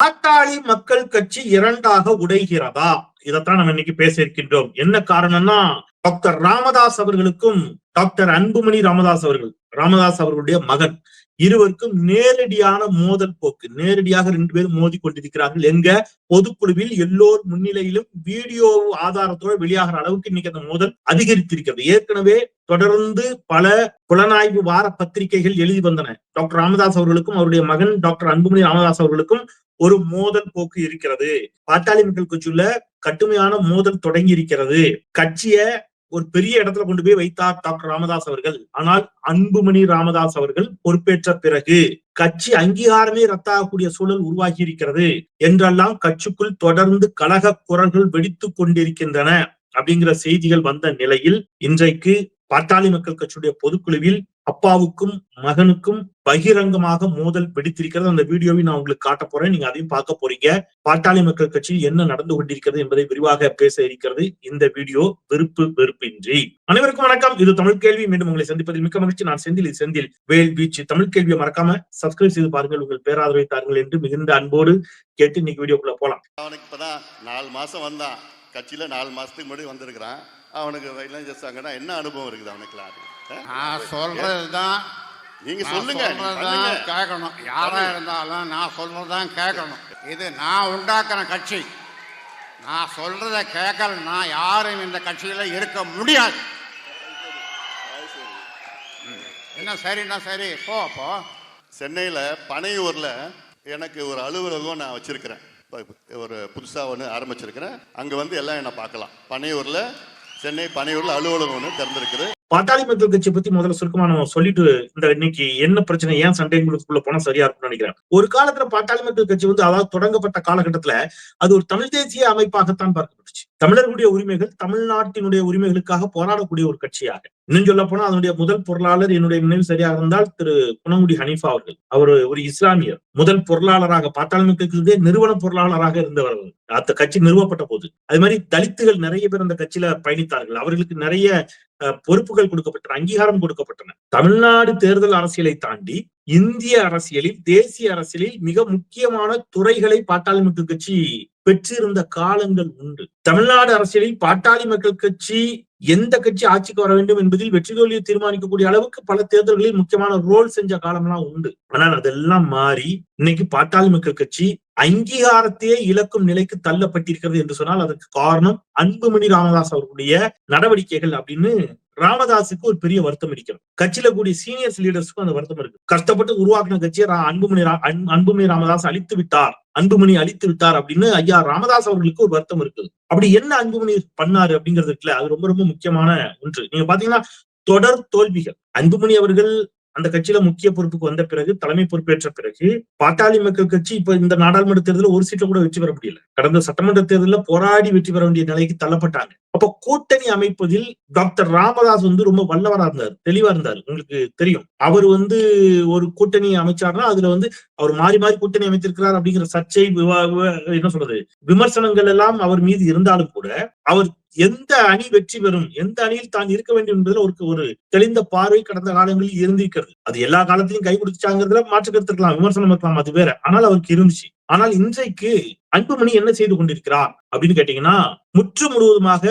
பாட்டாளி மக்கள் கட்சி இரண்டாக உடைகிறதா? இதைத்தான் நம்ம இன்னைக்கு பேச இருக்கின்றோம் என்ன காரணம்னா டாக்டர் ராமதாஸ் அவர்களுக்கும் டாக்டர் அன்புமணி ராமதாஸ் அவர்கள் ராமதாஸ் அவர்களுடைய மகன். இருவருக்கும் நேரடியான மோதல் போக்கு. நேரடியாக ரெண்டு பேரும் மோதி கொண்டிருக்கிறார்கள். எங்க? பொதுக்குழுவில் எல்லோர் முன்னிலையிலும் வீடியோ ஆதாரத்தோடு வெளியாகிற அளவுக்கு இன்னைக்கு அந்த மோதல் அதிகரித்திருக்கிறது. ஏற்கனவே தொடர்ந்து பல புலனாய்வு வார பத்திரிகைகள் எழுதி வந்தன. டாக்டர் ராமதாஸ் அவர்களுக்கும் அவருடைய மகன் டாக்டர் அன்புமணி ராமதாஸ் அவர்களுக்கும் ஒரு மோதல் போக்கு இருக்கிறது. பாட்டாளி மக்கள் கட்சியில கடுமையான மோதல் தொடங்கி இருக்கிறது. கட்சிய ஒரு பெரிய இடத்துல கொண்டு போய் வைத்தார் டாக்டர் ராமதாஸ் அவர்கள். ஆனால் அன்புமணி ராமதாஸ் அவர்கள் பொறுப்பேற்ற பிறகு கட்சி அங்கீகாரமே ரத்தாகக்கூடிய சூழல் உருவாகி இருக்கிறது என்றெல்லாம் கட்சிக்குள் தொடர்ந்து கலக குரல்கள் வெடித்துக் கொண்டிருக்கின்றன அப்படிங்கிற செய்திகள் வந்த நிலையில் இன்றைக்கு பாட்டாளி மக்கள் கட்சியுடைய பொதுக்குழுவில் அப்பாவுக்கும் மகனுக்கும் பகிரங்கமாக மோதல் பிடித்திருக்கிறது. அந்த வீடியோவை நான் உங்களுக்கு காட்ட போறேன். நீங்க அதையும் பார்க்க போறீங்க. பாட்டாளி மக்கள் கட்சியில் என்ன நடந்து கொண்டிருக்கிறது என்பதை விரிவாக பேச இருக்கிறது இந்த வீடியோ. வெறுப்பு வெறுப்பின்றி. அனைவருக்கும் வணக்கம். இது தமிழ் கேள்வி. மீண்டும் உங்களை சந்திப்பதில் மிக்க மகிழ்ச்சி. நான் செந்தில். இது செந்தில். வேல் வீச்சு. தமிழ் கேள்வியை மறக்காம சப்ஸ்கிரைப் செய்து பாருங்கள். உங்கள் பேராதரவை தாருங்கள் என்று மிகுந்த அன்போடு கேட்டு இன்னைக்கு வீடியோக்குள்ள போலாம். அவனுக்கு இப்பதான் நாலு மாசம் வந்தான். கட்சியில நாலு மாசத்துக்கு முன்னாடி வந்திருக்கிறான். அவனுக்கு இளைஞர் சங்கன்னா என்ன அனுபவம் இருக்குது அவனுக்கு? நான் சொல்றது தான் நீங்க சொல்லுங்க தான். கேட்கணும். யாரா இருந்தாலும் நான் சொல்றது தான் கேட்கணும். இது நான் உண்டாக்குற கட்சி. நான் சொல்றத கேட்கலன்னா யாரும் இந்த கட்சியில இருக்க முடியாது. என்ன சரின்னா சரி? போ அப்போ சென்னையில பனையூர்ல எனக்கு ஒரு அலுவலகம் நான் வச்சிருக்கிறேன். ஒரு புதுசா ஒன்று ஆரம்பிச்சிருக்கிறேன். அங்க வந்து எல்லாம் என்ன பார்க்கலாம். பனையூர்ல சென்னை பனையூர்ல அலுவலகம் ஒன்று திறந்திருக்குது. பாட்டாளி மக்கள் கட்சி பத்தி முதல்ல சுருக்கமா நம்ம சொல்லிட்டு இந்த இன்னைக்கு என்ன பிரச்சனை ஏன் சண்டைங்களுக்குள்ள போனா சரியா இருக்கும்னு நினைக்கிறேன். ஒரு காலத்துல பாட்டாளி மக்கள் கட்சி வந்து அதாவது தொடங்கப்பட்ட காலகட்டத்துல அது ஒரு தமிழ் தேசிய அமைப்பாகத்தான் பார்க்கப்பட்டுச்சு. தமிழர்களுடைய உரிமைகள் தமிழ்நாட்டினுடைய உரிமைகளுக்காக போராடக்கூடிய ஒரு கட்சியாக. இன்னும் சொல்ல போனா அதனுடைய முதல் பொருளாளர் என்னுடைய நினைவு சரியாக இருந்தால் திரு குணமுடி ஹனீஃபா அவர்கள். அவர் ஒரு இஸ்லாமியர். முதல் பொருளாளராக பாட்டாளி மக்களுக்கு நிறுவன பொருளாளராக இருந்தவர் அந்த கட்சி நிறுவப்பட்ட போது. அது மாதிரி தலித்துகள் நிறைய பேர் அந்த கட்சியில பயணித்தார்கள். அவர்களுக்கு நிறைய பொறுப்புகள் கொடுக்கப்பட்டன அங்கீகாரம் கொடுக்கப்பட்டன. தமிழ்நாடு தேர்தல் அரசியலை தாண்டி இந்திய அரசியலில் தேசிய அரசியலில் மிக முக்கியமான துறைகளை பாட்டாளி மக்கள் கட்சி பெற்றிருந்த காலங்கள் உண்டு. தமிழ்நாடு அரசியலில் பாட்டாளி மக்கள் கட்சி எந்த கட்சி ஆட்சிக்கு வர வேண்டும் என்பதில் வெற்றி தோல்வியை தீர்மானிக்கக்கூடிய அளவுக்கு பல தேர்தல்களில் முக்கியமான ரோல் செஞ்ச காலம்லாம் உண்டு. ஆனால் அதெல்லாம் மாறி இன்னைக்கு பாட்டாளி மக்கள் கட்சி அங்கீகாரத்தையே இழக்கும் நிலைக்கு தள்ளப்பட்டிருக்கிறது என்று சொன்னால் அதற்கு காரணம் அன்புமணி ராமதாஸ் அவர்களுடைய நடவடிக்கைகள் அப்படின்னு ராமதாஸுக்கு ஒரு பெரிய வருத்தம் இருக்கிறது கட்சியில கூடிய சீனியர்ஸ் லீடர்ஸ்க்கும் அந்த வருத்தம் இருக்கு. கஷ்டப்பட்டு உருவாக்கின கட்சியை ரா- அன்புமணி அன்புமணி ராமதாஸ் அழித்து விட்டார். அன்புமணி அழித்து விட்டார் அப்படின்னு ஐயா ராமதாஸ் அவர்களுக்கு ஒரு வருத்தம் இருக்குது அப்படி என்ன அன்புமணி பண்ணாரு அப்படிங்கிறது இருக்குல்ல அது ரொம்ப ரொம்ப முக்கியமான ஒன்று. நீங்க பாத்தீங்கன்னா தொடர் தோல்விகள். அன்புமணி அவர்கள் அந்த கட்சியில முக்கிய பொறுப்புக்கு வந்த பிறகு தலைமை பொறுப்பேற்ற பிறகு பாட்டாளி மக்கள் கட்சி இப்ப இந்த நாடாளுமன்ற தேர்தலில் ஒரு சீட்டை கூட வெற்றி பெற முடியல. கடந்த சட்டமன்ற தேர்தலில் போராடி வெற்றி பெற வேண்டிய நிலைக்கு தள்ளப்பட்டாங்க. அப்ப கூட்டணி அமைப்பதில் டாக்டர் ராமதாஸ் வந்து ரொம்ப வல்லவரா இருந்தார் தெளிவா இருந்தார். உங்களுக்கு தெரியும். அவர் வந்து ஒரு கூட்டணி அமைச்சார்னா அதுல வந்து அவர் மாறி மாறி கூட்டணி அமைத்திருக்கிறார் அப்படிங்கிற சர்ச்சை விவா- விவா- என்ன சொல்றது? விமர்சனங்கள் எல்லாம் அவர் மீது இருந்தாலும் கூட அவர் எந்த அணி வெற்றி பெறும் எந்த அணியில் தான் இருக்க வேண்டும் என்பதில் ஒரு ஒரு தெளிந்த பார்வை கடந்த காலங்களில் இருந்திருக்கிறது. அது எல்லா காலத்திலையும் கை கொடுத்துச்சாங்கிறதுல மாற்று விமர்சனம் இருக்கலாம் அது வேற. ஆனால் அவருக்கு இருந்துச்சு. ஆனால் இன்றைக்கு அன்புமணி என்ன செய்து கொண்டிருக்கிறார் அப்படின்னு கேட்டீங்கன்னா முற்று முழுவதுமாக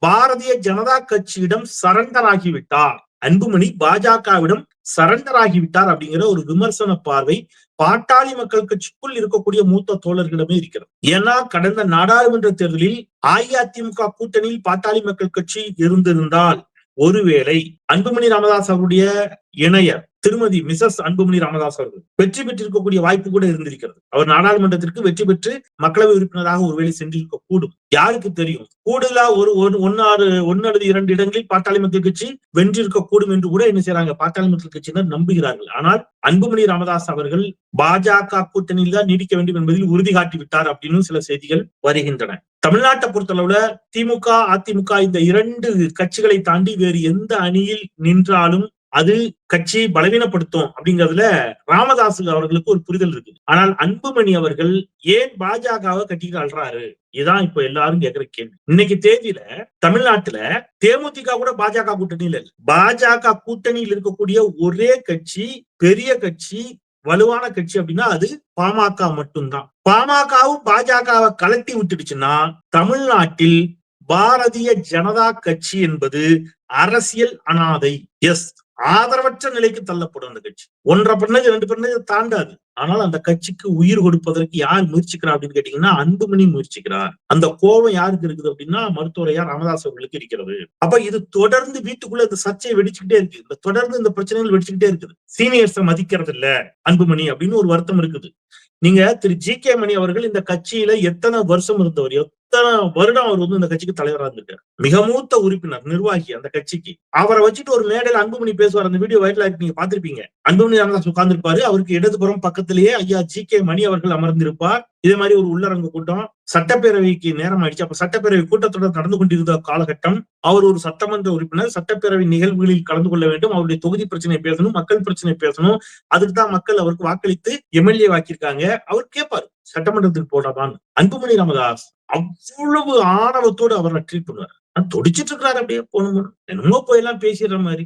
பாரதிய ஜனதா கட்சியிடம் சரண்டர் ஆகிவிட்டார் அன்புமணி பாஜகவிடம் சரண்டர் ஆகிவிட்டார் அப்படிங்கிற ஒரு விமர்சன பார்வை பாட்டாளி மக்கள் கட்சிக்குள் இருக்கக்கூடிய மூத்த தோழர்களிடமே இருக்கிறது. ஏன்னா கடந்த நாடாளுமன்ற தேர்தலில் அஇஅதிமுக கூட்டணியில் பாட்டாளி மக்கள் கட்சி இருந்திருந்தால் ஒருவேளை அன்புமணி ராமதாஸ் அவருடைய இணையர் திருமதி மிசஸ் அன்புமணி ராமதாஸ் அவர்கள். வெற்றி பெற்றிருக்கக்கூடிய வாய்ப்பு கூட இருந்திருக்கிறது. அவர் நாடாளுமன்றத்திற்கு வெற்றி பெற்று மக்களவை உறுப்பினராக ஒருவேளை சென்றிருக்க கூடும். யாருக்கு தெரியும்? கூடுதலா ஒரு ஒன்னு ஆறு ஒன்னு அல்லது இரண்டு இடங்களில் பாட்டாளி மக்கள் கட்சி வென்றிருக்க கூடும் என்று கூட என்ன செய்றாங்க? பாட்டாளி மக்கள் கட்சியினர் நம்புகிறார்கள். ஆனால் அன்புமணி ராமதாஸ் அவர்கள் பாஜக கூட்டணியில் தான் நீடிக்க வேண்டும் என்பதில் உறுதி காட்டி விட்டார் அப்படின்னு சில செய்திகள் வருகின்றன. தமிழ்நாட்டை பொறுத்தளவுல திமுக அதிமுக இந்த இரண்டு கட்சிகளை தாண்டி வேறு எந்த அணியில் நின்றாலும் அது கட்சியை பலவீனப்படுத்தும் அப்படிங்கறதுல ராமதாஸ் அவர்களுக்கு ஒரு புரிதல் இருக்கு ஆனால் அன்புமணி அவர்கள் ஏன் பாஜகவை கட்டிட்டு அல்றாரு இதான் இப்ப எல்லாரும் கேக்குற கேள்வி. இன்னைக்கு தேதியில தமிழ்நாட்டுல தேமுதிக கூட பாஜக கூட்டணியில இல்ல. பாஜக கூட்டணியில் இருக்கக்கூடிய ஒரே கட்சி பெரிய கட்சி வலுவான கட்சி அப்படின்னா அது பாமக மட்டும்தான். பாமகவும் பாஜகவை கலட்டி விட்டுடுச்சுன்னா தமிழ்நாட்டில் பாரதிய ஜனதா கட்சி என்பது அரசியல் அனாதை. எஸ். ஆதரவற்ற நிலைக்கு தள்ளப்படும் அந்த கட்சி. ஒன்றரை பண்ணது ரெண்டு பண்ணது தாண்டாது. ஆனால் அந்த கட்சிக்கு உயிர் கொடுப்பதற்கு யார் முயற்சிக்கிறா அப்படின்னு கேட்டீங்கன்னா அன்புமணி முயற்சிக்கிறார். அந்த கோபம் யாருக்கு இருக்குது அப்படின்னா மருத்துவரையா ராமதாஸ் அவர்களுக்கு இருக்கிறது. அப்ப இது தொடர்ந்து வீட்டுக்குள்ள இந்த சர்ச்சை வெடிச்சுக்கிட்டே இருக்கு. இந்த தொடர்ந்து இந்த பிரச்சனைகள் வெடிச்சுக்கிட்டே இருக்குது. சீனியர்ஸை மதிக்கிறது இல்ல அன்புமணி அப்படின்னு ஒரு வருத்தம் இருக்குது. நீங்க திரு ஜி கே மணி அவர்கள் இந்த கட்சியில எத்தனை வருஷம் இருந்தவர்? இத்தனை வருடம் அவர் வந்து இந்த கட்சிக்கு தலைவரா இருந்துட்டார் மிக மூத்த உறுப்பினர் நிர்வாகி அந்த கட்சிக்கு. அவரை வச்சுட்டு ஒரு மேடையில் அன்புமணி பேசுவார். அந்த வீடியோ வைரல் ஆகி நீங்க பாத்திருப்பீங்க அன்புமணி ராமதாஸ் உட்கார்ந்துருப்பாரு. அவருக்கு இடதுபுறம் பக்கத்திலேயே ஐயா ஜி கே மணி அவர்கள் அமர்ந்திருப்பார். இதே மாதிரி ஒரு உள்ளரங்கு கூட்டம். சட்டப்பேரவைக்கு நேரம் ஆயிடுச்சு. அப்ப சட்டப்பேரவை கூட்டத்தொடர் நடந்து கொண்டிருந்த காலகட்டம் அவர் ஒரு சட்டமன்ற உறுப்பினர். சட்டப்பேரவை நிகழ்வுகளில் கலந்து கொள்ள வேண்டும். அவருடைய தொகுதி பிரச்சனை பேசணும் மக்கள் பிரச்சனை பேசணும். அதுக்கு தான் மக்கள் அவருக்கு வாக்களித்து எம்எல்ஏ வாக்கியிருக்காங்க. அவர் கேட்பாரு. சட்டமன்றத்துக்கு போடாதான் அன்புமணி ராமதாஸ் அவ்வளவு ஆணவத்தோடு அவரை ட்ரீட் பண்ணுவார். ஆனா துடிச்சிட்டு இருக்கிறாரு அப்படியே போகணும் என்னமோ போயெல்லாம் பேசிடுற மாதிரி.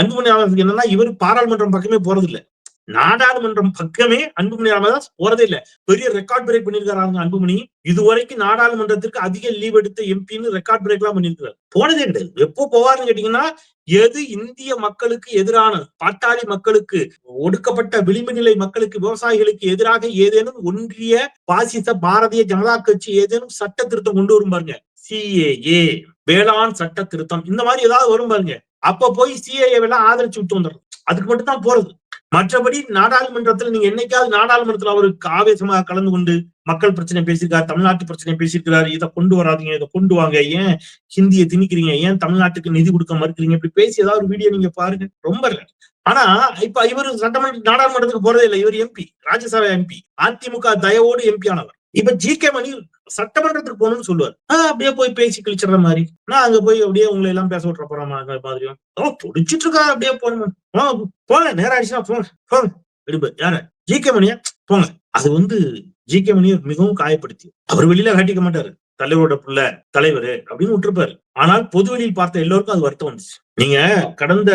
அன்புமணி ராமதாஸ் என்னன்னா இவர் பாராளுமன்றம் பக்கமே போறது இல்லை நாடாளுமன்றம் பக்கமே அன்புமணி ராமதாஸ் போறதே இல்ல. பெரிய ரெக்கார்ட் பிரேக் பண்ணியிருக்காரு அன்புமணி. இதுவரைக்கும் நாடாளுமன்றத்திற்கு அதிக லீவ் எடுத்த எம்பின்னு ரெக்கார்ட் பிரேக் எல்லாம் பண்ணிருக்காரு போனதே கிடையாது எப்போ போவாருன்னு கேட்டீங்கன்னா எது இந்திய மக்களுக்கு எதிரான பாட்டாளி மக்களுக்கு ஒடுக்கப்பட்ட விளிம்பு நிலை மக்களுக்கு விவசாயிகளுக்கு எதிராக ஏதேனும் ஒன்றிய பாசிச பாரதிய ஜனதா கட்சி ஏதேனும் சட்ட திருத்தம் கொண்டு வரும் பாருங்க. சிஏஏ வேளாண் சட்ட திருத்தம் இந்த மாதிரி ஏதாவது வரும் பாருங்க. அப்ப போய் சிஏஏ எல்லாம் ஆதரிச்சு விட்டு வந்துடும் அதுக்கு மட்டும் தான் போறது. மற்றபடி நாடாளுமன்றத்தில் நீங்க என்னைக்காவது நாடாளுமன்றத்துல அவருக்கு ஆவேசமாக கலந்து கொண்டு மக்கள் பிரச்சனை பேசியிருக்காரு தமிழ்நாட்டு பிரச்சனை பேசியிருக்கிறாரு இதை கொண்டு வராதீங்க இதை கொண்டு வாங்க ஏன் ஹிந்தியை திணிக்கிறீங்க ஏன் தமிழ்நாட்டுக்கு நிதி கொடுக்க மறுக்கிறீங்க இப்படி பேசி ஏதாவது ஒரு வீடியோ நீங்க பாருங்க ரொம்ப ஆனா இப்ப இவர் சட்டமன்ற நாடாளுமன்றத்துக்கு போறதே இல்லை இவர் எம்பி ராஜ்யசபா எம்பி அதிமுக தயவோடு எம்பி ஆனவர். இப்ப ஜி கே மணி சட்டமன்றத்துக்கு போகணும்னு சொல்லுவார். ஆஹ் அப்படியே போய் பேசி கிழிச்சிடுற மாதிரி. நான் அங்க போய் அப்படியே உங்களை எல்லாம் பேச விட்டுற போற மாதிரியும் ஓ துடிச்சிட்டு இருக்கா அப்படியே போகணும்? போங்க நேரம் ஆயிடுச்சுன்னா போங்க போங்க. எடுப்பு யார? ஜி கே மணியா? போங்க. அது வந்து ஜி கே மணியை மிகவும் காயப்படுத்தி. அவர் வெளியில காட்டிக்க மாட்டாரு. தலைவரோட புள்ள தலைவர் அப்படின்னு விட்டுருப்பாரு. ஆனால் பொது வெளியில் பார்த்த எல்லோருக்கும் அது வருத்தம் வந்துச்சு. நீங்க கடந்த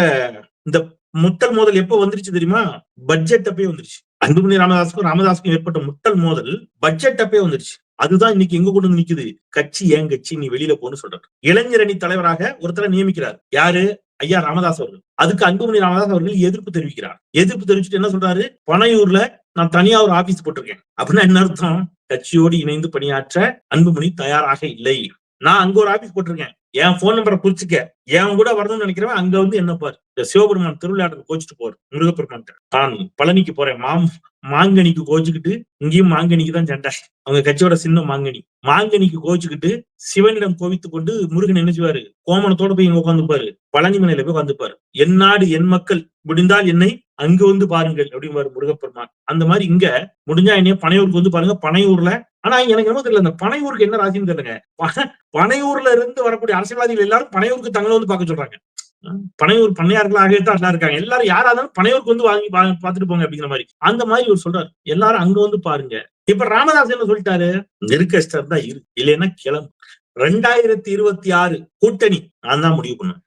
இந்த முத்தல் மோதல் எப்ப வந்துருச்சு தெரியுமா? பட்ஜெட் அப்பயே வந்துருச்சு. அன்புமணி ராமதாஸுக்கும் ராமதாஸுக்கும் ஏற்பட்ட முட்டல் மோதல் பட்ஜெட் அப்பயே வந்துருச்சு. அதுதான் இன்னைக்கு எங்க கொண்டு வந்து நிக்குது. கட்சி ஏன் கட்சி? நீ வெளியில போன்னு சொல்றாரு. இளைஞர் அணி தலைவராக ஒருத்தரை நியமிக்கிறார். யாரு? ஐயா ராமதாஸ் அவர்கள். அதுக்கு அன்புமணி ராமதாஸ் அவர்கள் எதிர்ப்பு தெரிவிக்கிறார். எதிர்ப்பு தெரிவிச்சுட்டு என்ன சொல்றாரு? பனையூர்ல நான் தனியா ஒரு ஆபீஸ் போட்டிருக்கேன். அப்படின்னா என்ன அர்த்தம்? கட்சியோடு இணைந்து பணியாற்ற அன்புமணி தயாராக இல்லை. நான் அங்க ஒரு ஆபீஸ் போட்டிருக்கேன். என் போன் நம்பரை குறிச்சுக்க என் கூட வரணும்னு நினைக்கிறவன் அங்க வந்து என்ன பாரு. இந்த சிவபெருமான் திருவிளையாடல் கோச்சிட்டு போற முருகப்பெருமான் நான் பழனிக்கு போறேன். மாம் மாங்கனிக்கு கோச்சுக்கிட்டு இங்கேயும் மாங்கனிக்கு தான் சண்டை. அவங்க கட்சியோட சின்ன மாங்கனி. மாங்கனிக்கு கோச்சுக்கிட்டு சிவனிடம் கோவித்து கொண்டு முருகன் என்ன செய்வாரு? கோமணத்தோட போய் இங்க உட்காந்துப்பாரு பழனி மலையில போய் உட்காந்துப்பாரு என் நாடு என் மக்கள் முடிந்தால் என்னை அங்கு வந்து பாருங்கள் அப்படிம்பாரு முருகப்பெருமான். அந்த மாதிரி இங்க முடிஞ்சா என்னைய பனையூருக்கு வந்து பாருங்க. பனையூர்ல ஆனா எனக்கு என்ன தெரியல இந்த பனையூருக்கு என்ன ராசின்னு தெரியலங்க பனையூர்ல இருந்து வரக்கூடிய அரசியல்வாதிகள் எல்லாரும் பனையூருக்கு தங்களை வந்து பார்க்க சொல்றாங்க. பனையூர் பண்ணையார்களாகவே தான் எல்லாம் இருக்காங்க. எல்லாரும் யாரா இருந்தாலும் பனையூருக்கு வந்து வாங்கி பாத்துட்டு போங்க அப்படிங்கிற மாதிரி. அந்த மாதிரி இவர் சொல்றாரு. எல்லாரும் அங்க வந்து பாருங்க. இப்ப ராமதாஸ் என்ன சொல்லிட்டாரு? நெருக்கஷ்டர் தான் இருக்கு இல்லைன்னா கிளம்பு. ரெண்டாயிரத்தி இருபத்தி ஆறு கூட்டணி. நான் தான் முடிவு பண்ணுவேன்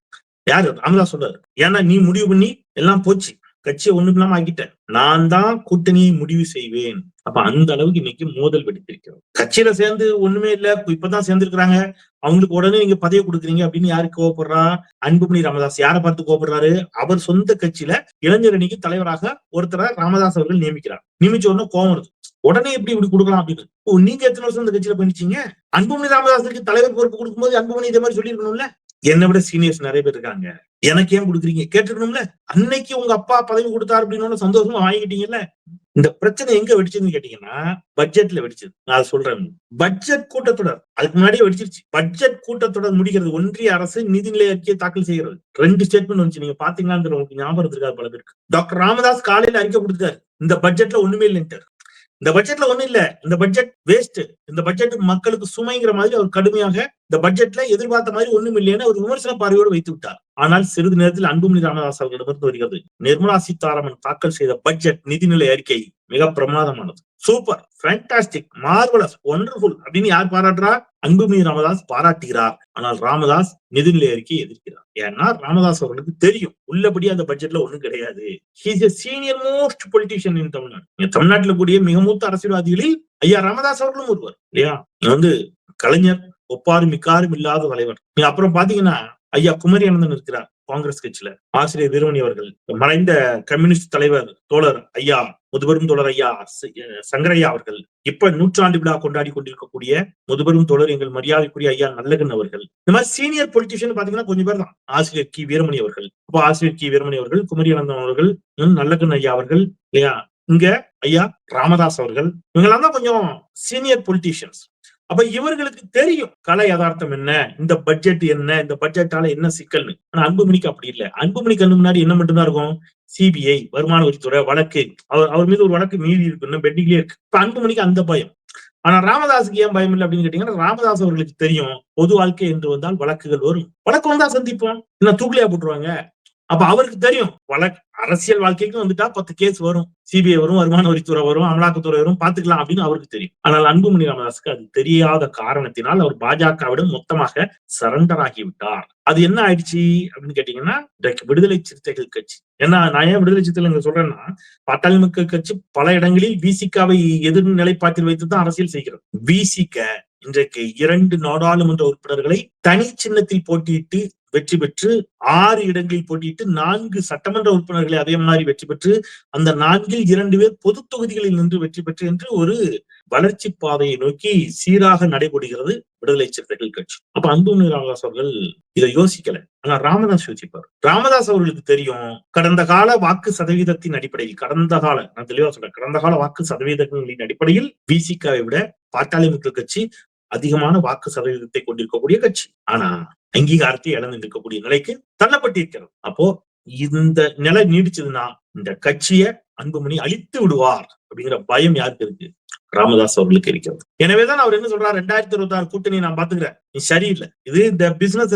யாரு? ராமதாஸ் சொல்றாரு. ஏன்னா நீ முடிவு பண்ணி எல்லாம் போச்சு. கட்சியை ஒண்ணும் இல்லாம ஆக்கிட்டேன். நான் தான் கூட்டணியை முடிவு செய்வேன். அப்ப அந்த அளவுக்கு இன்னைக்கு மோதல் வெடித்திருக்கிறோம் கட்சியில சேர்ந்து ஒண்ணுமே இல்ல. இப்பதான் சேர்ந்திருக்கிறாங்க. அவங்களுக்கு உடனே நீங்க பதவி கொடுக்குறீங்க அப்படின்னு யாரு கோவப்படுறா? அன்புமணி ராமதாஸ் யாரை பார்த்து கோவப்படுறாரு? அவர் சொந்த கட்சியில இளைஞர் அணிக்கு தலைவராக ஒருத்தரை ராமதாஸ் அவர்கள் நியமிக்கிறார். நியமிச்ச உடனே கோவம் வருது. உடனே எப்படி இப்படி கொடுக்கலாம் அப்படின்னு. ஓ நீங்க எத்தனை வருஷம் இந்த கட்சியில பண்ணிச்சீங்க? அன்புமணி ராமதாஸுக்கு தலைவர் பொறுப்பு கொடுக்கும்போது அன்புமணி இதே மாதிரி சொல்லியிருக்கணும்ல? என்னை விட சீனியர்ஸ் நிறைய பேர் இருக்காங்க. எனக்கு ஏன் கொடுக்குறீங்க? கேட்டுக்கணும்ல அன்னைக்கு உங்க அப்பா பதவி கொடுத்தாரு அப்படின்னு சந்தோஷமா வாங்கிட்டீங்கல்ல இந்த பிரச்சனை எங்க வெடிச்சதுன்னு கேட்டீங்கன்னா பட்ஜெட்ல வெடிச்சது. நான் சொல்றேன். பட்ஜெட் கூட்டத்தொடர். அதுக்கு முன்னாடியே வெடிச்சிருச்சு. பட்ஜெட் கூட்டத்தொடர் முடிக்கிறது ஒன்றிய அரசு நிதிநிலை அறிக்கையை தாக்கல் செய்கிறது. ரெண்டு ஸ்டேட்மெண்ட் வந்துச்சு. நீங்க பாத்தீங்களான்ற உங்களுக்கு ஞாபகம் இருக்காது பல பேருக்கு டாக்டர் ராமதாஸ் காலையில அறிக்கை கொடுத்தாரு இந்த பட்ஜெட்ல ஒண்ணுமே இல்லைன்ட்டு இந்த பட்ஜெட்ல ஒண்ணும் இல்ல. இந்த பட்ஜெட் வேஸ்ட் இந்த பட்ஜெட் மக்களுக்கு சுமைங்கிற மாதிரி அவர் கடுமையாக இந்த பட்ஜெட்ல எதிர்பார்த்த மாதிரி ஒண்ணும் இல்லைன்னு ஒரு விமர்சன பார்வையோடு வைத்து விட்டார். ஆனால் சிறிது நேரத்தில் அன்புமணி ராமதாஸ் அவர்களிடமிருந்து வருகிறது. நிர்மலா சீதாராமன் தாக்கல் செய்த பட்ஜெட் நிதிநிலை அறிக்கை மிக பிரமாதமானது. சூப்பர் ஃபேண்டாஸ்டிக் மார்வலஸ் ஒண்டர்ஃபுல் அப்படின்னு யார் பாராட்டுறா? அன்புமணி ராமதாஸ் பாராட்டுகிறார். ஆனால் ராமதாஸ் நிதிநிலை அறிக்கையை எதிர்க்கிறார். ஏன்னா ராமதாஸ் அவர்களுக்கு தெரியும் உள்ளபடி அந்த பட்ஜெட்ல ஒண்ணும் கிடையாது. He's a senior most politician in Tamil Nadu இங்க தமிழ்நாட்டில் கூடிய மிக மூத்த அரசியல்வாதிகளில் ஐயா ராமதாஸ் அவர்களும் ஒருவர். இல்லையா? வந்து கலைஞர் ஒப்பாரும் மிக்காரும் இல்லாத தலைவர். நீங்க அப்புறம் பாத்தீங்கன்னா ஐயா குமரி அனந்தன் இருக்கிறார் காங்கிரஸ் கட்சியில. ஆசிரியர் வீரமணி அவர்கள் மறைந்த கம்யூனிஸ்ட் தலைவர் தோழர் ஐயா முதுபெரும் தோழர் ஐயா ச- சங்கரையா அவர்கள் இப்ப நூற்றாண்டு விழா கொண்டாடி கொண்டிருக்கக்கூடிய முதுபெரும் தோழர் எங்கள் மரியாதைக்குரிய ஐயா நல்லகன் அவர்கள். இந்த மாதிரி சீனியர் பொலிட்டிஷியன் பாத்தீங்கன்னா கொஞ்சம் பேர் தான். ஆசிரியர் கி. வீரமணி அவர்கள். இப்ப ஆசிரியர் கி. வீரமணி அவர்கள் குமரி அனந்தன் அவர்கள் நல்லகன் ஐயா அவர்கள் இல்லையா? இங்க ஐயா ராமதாஸ் அவர்கள் இவங்கெல்லாம் தான் கொஞ்சம் சீனியர் பொலிட்டிஷியன்ஸ் அப்ப இவர்களுக்கு தெரியும் கலை யதார்த்தம் என்ன இந்த பட்ஜெட் என்ன இந்த பட்ஜெட்டால என்ன சிக்கல்னு. ஆனா அன்புமணிக்கு அப்படி இல்ல. அன்புமணி கண்ணு முன்னாடி என்ன மட்டும்தான் இருக்கும்? சிபிஐ வருமான வரித்துறை வழக்கு. அவர் அவர் மீது ஒரு வழக்கு மீதி இருக்கு இன்னும் பெண்டிங்லயே இருக்கு. இப்ப அன்புமணிக்கு அந்த பயம். ஆனா ராமதாஸுக்கு ஏன் பயம் இல்லை அப்படின்னு கேட்டீங்கன்னா ராமதாஸ் அவர்களுக்கு தெரியும் பொது வாழ்க்கை என்று வந்தால் வழக்குகள் வரும். வழக்கு வந்தா சந்திப்போம். என்ன தூக்கிலையா போட்டுருவாங்க? அப்ப அவருக்கு தெரியும். வழக்கு அரசியல் வாழ்க்கைக்கு வந்துட்டா பத்து கேஸ் வரும். சிபிஐ வரும் வருமான வரித்துறை வரும் அமலாக்கத்துறை வரும் பாத்துக்கலாம் அப்படின்னு அவருக்கு தெரியும். ஆனால் அன்புமணி ராமதாஸுக்கு அது தெரியாத காரணத்தினால் அவர் பாஜகவிடம் மொத்தமாக சரண்டர் ஆகிவிட்டார். அது என்ன ஆயிடுச்சு அப்படின்னு கேட்டீங்கன்னா இன்றைக்கு விடுதலை சிறுத்தைகள் கட்சி. ஏன்னா நான் ஏன் விடுதலை சிறுத்தைகள் சொல்றேன்னா பாட்டாளி மக்கள் கட்சி பல இடங்களில் விசிகாவை எதிர் நிலைப்பாட்டில் வைத்து தான் அரசியல் செய்கிறது. விசிக இன்றைக்கு இரண்டு நாடாளுமன்ற உறுப்பினர்களை தனி சின்னத்தில் போட்டியிட்டு வெற்றி பெற்று ஆறு இடங்களில் போட்டியிட்டு நான்கு சட்டமன்ற உறுப்பினர்களை அதே மாதிரி வெற்றி பெற்று அந்த நான்கில் இரண்டு பேர் பொது தொகுதிகளில் நின்று வெற்றி பெற்று என்று ஒரு வளர்ச்சி பாதையை நோக்கி சீராக நடைபெறுகிறது விடுதலை சிறுத்தைகள் கட்சி. அப்ப அன்புமணி ராமதாஸ் அவர்கள் இதை யோசிக்கல. ஆனா ராமதாஸ் யோசிப்பார். ராமதாஸ் அவர்களுக்கு தெரியும் கடந்த கால வாக்கு சதவீதத்தின் அடிப்படையில் கடந்த கால நான் தெளிவா சொல்றேன் கடந்த கால வாக்கு சதவீதங்களின் அடிப்படையில் விசிகாவை விட பாட்டாளி மக்கள் கட்சி அதிகமான வாக்கு சதவீதத்தை கொண்டிருக்கக்கூடிய கட்சி. ஆனா அங்கீகாரத்தை இழந்து இருக்கக்கூடிய நிலைக்கு தள்ளப்பட்டிருக்கிறது அப்போ இந்த நிலை நீடிச்சதுன்னா இந்த கட்சியை அன்புமணி அழித்து விடுவார் அப்படிங்கிற பயம் யாருக்கு இருக்கு? ராமதாஸ் அவர்களுக்கு இருக்கிறது. எனவேதான் அவர் என்ன சொல்றாரு? ரெண்டாயிரத்தி இருபத்தி ஆறு கூட்டணி நான் பாத்துக்கிறேன் நீ சரியில்லை. இது இந்த பிசினஸ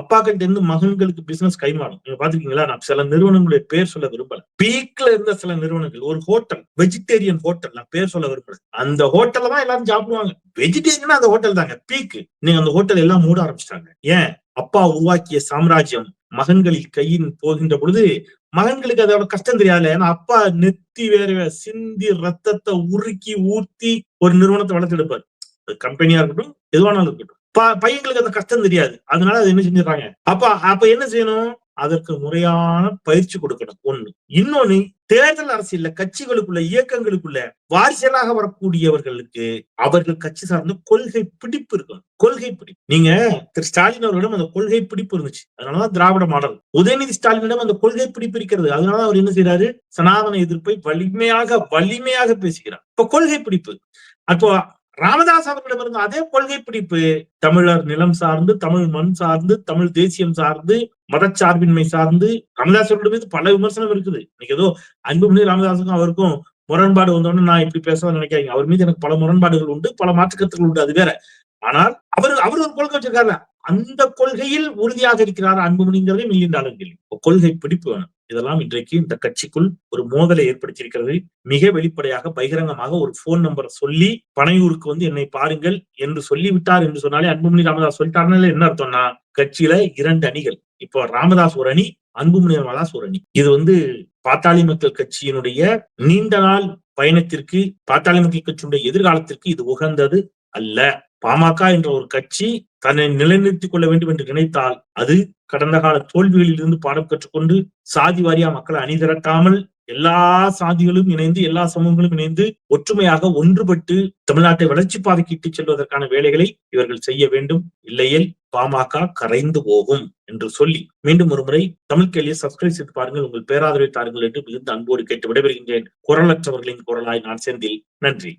அப்பாக்கிட்ட இருந்து மகன்களுக்கு பிசினஸ் கைமாறும். நீங்க பாத்துருக்கீங்களா நான் சில நிறுவனங்களுடைய பேர் சொல்ல விரும்பல. பீக்ல இருந்த சில நிறுவனங்கள் ஒரு ஹோட்டல் வெஜிடேரியன் ஹோட்டல் நான் பேர் சொல்ல விரும்பல. அந்த ஹோட்டல்ல தான் எல்லாரும் சாப்பிடுவாங்க. வெஜிடேரியன் அந்த ஹோட்டல் தாங்க. பீக் நீங்க அந்த ஹோட்டல் எல்லாம் மூட ஆரம்பிச்சிட்டாங்க. ஏன்? அப்பா உருவாக்கிய சாம்ராஜ்யம் மகன்களில் கையின் போகின்ற பொழுது மகன்களுக்கு அதோட கஷ்டம் தெரியாது ஏன்னா அப்பா நெத்தி வேற சிந்தி ரத்தத்தை உருக்கி ஊத்தி ஒரு நிறுவனத்தை வளர்த்தெடுப்பார் அது கம்பெனியா இருக்கட்டும் எதுவானாலும் இருக்கட்டும். ப- பையங்களுக்கு அந்த கஷ்டம் தெரியாது. அதனால அது என்ன செஞ்சிடறாங்க? அப்ப அப்ப என்ன செய்யணும்? அதற்கு முறையான பயிற்சி கொடுக்கணும். ஒண்ணு. இன்னொன்னு தேர்தல் அரசியல்ல கட்சிகளுக்குள்ள இயக்கங்களுக்குள்ள வாரிசலாக வரக்கூடியவர்களுக்கு அவர்கள் கட்சி சார்ந்த கொள்கை பிடிப்பு இருக்கணும். கொள்கை பிடிப்பு. நீங்க திரு ஸ்டாலின் அவர்களிடம் அந்த கொள்கை பிடிப்பு இருந்துச்சு. அதனாலதான் திராவிட மாடல். உதயநிதி ஸ்டாலினிடம் அந்த கொள்கை பிடிப்பு இருக்கிறது. அதனால அவர் என்ன செய்யறாரு சனாதன எதிர்ப்பை வலிமையாக வலிமையாக பேசுகிறார். இப்ப கொள்கை பிடிப்பு. அப்போ ராமதாஸ் அவர்களிடமிருந்து அதே கொள்கை பிடிப்பு தமிழர் நிலம் சார்ந்து தமிழ் மண் சார்ந்து தமிழ் தேசியம் சார்ந்து மதச்சார்பின்மை சார்ந்து ராமதாஸ் அவர்கள் மீது பல விமர்சனம் இருக்குது. இன்னைக்கு ஏதோ அன்புமணி ராமதாஸுக்கும் அவருக்கும் முரண்பாடு வந்தோடனே நான் இப்படி பேச நினைக்காதீங்க. அவர் மீது எனக்கு பல முரண்பாடுகள் உண்டு பல மாற்றுக்கருத்துகள் உண்டு அது வேற. ஆனால் அவர் அவர் ஒரு கொள்கை வச்சிருக்காரு அந்த கொள்கையில் உறுதியாக இருக்கிறார் அன்புமணிங்கிறதே மில்லியன் டாலர் கேள்வி கொள்கை பிடிப்பு வேணும். இதெல்லாம் இன்றைக்கு இந்த கட்சிக்குள் ஒரு மோதலை ஏற்படுத்தியிருக்கிறது. மிக வெளிப்படையாக பகிரங்கமாக ஒரு போன் நம்பரை சொல்லி பனையூருக்கு வந்து என்னை பாருங்கள் என்று சொல்லிவிட்டார் என்று சொன்னாலே அன்புமணி ராமதாஸ் சொல்லிட்டாருனால என்ன அர்த்தம்னா? கட்சியில இரண்டு அணிகள். இப்போ ராமதாஸ் ஒரு அணி அன்புமணி ராமதாஸ் ஒரு அணி. இது வந்து பாத்தாளி மக்கள் கட்சியினுடைய நீண்ட நாள் பயணத்திற்கு பாத்தாளி மக்கள் கட்சியினுடைய எதிர்காலத்திற்கு இது உகந்தது அல்ல. பாமக என்ற ஒரு கட்சி தன்னை நிலைநிறுத்திக் கொள்ள வேண்டும் என்று நினைத்தால் அது கடந்த கால தோல்விகளில் இருந்து பாடம் கற்றுக்கொண்டு சாதி வாரியா மக்களை அணிதிரட்டாமல் எல்லா சாதிகளும் இணைந்து எல்லா சமூகங்களும் இணைந்து ஒற்றுமையாக ஒன்றுபட்டு தமிழ்நாட்டை வளர்ச்சி பாதைக்கு இட்டுச் செல்வதற்கான வேலைகளை இவர்கள் செய்ய வேண்டும். இல்லையில் பாமக கரைந்து போகும் என்று சொல்லி மீண்டும் ஒரு முறை தமிழ் கேள்வியை சப்ஸ்கிரைப் செய்து பாருங்கள். உங்கள் பேராதரவை தாருங்கள் என்று மிகுந்த அன்போடு கேட்டு விடைபெறுகின்றேன். குரலற்றவர்களின் குரலாய் நான் செந்தில். நன்றி.